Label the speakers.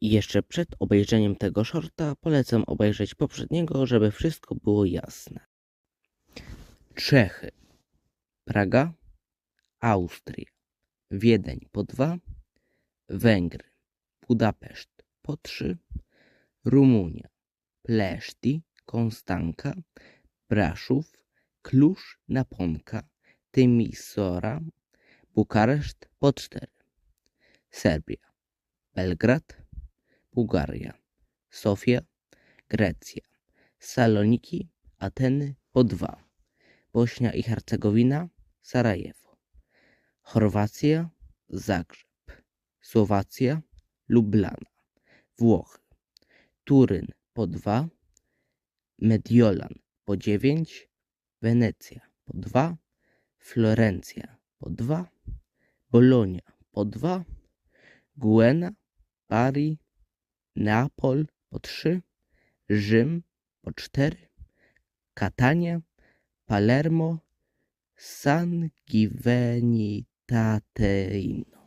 Speaker 1: I jeszcze przed obejrzeniem tego shorta polecam obejrzeć poprzedniego, żeby wszystko było jasne. Czechy, Praga, Austria, Wiedeń po dwa, Węgry, Budapeszt po trzy, Rumunia, Pleszti, Konstanka, Braszów, Kluż, Naponka, Tymisora, Bukareszt po cztery, Serbia, Belgrad, Bułgaria, Sofia, Grecja, Saloniki, Ateny po dwa, Bośnia i Hercegowina, Sarajewo, Chorwacja, Zagrzeb, Słowacja, Lublana, Włochy, Turyn po dwa, Mediolan po dziewięć, Wenecja po dwa, Florencja po dwa, Bolonia po dwa, Guena, Bari, Neapol po trzy, Rzym po cztery, Catania, Palermo, San Givenitateino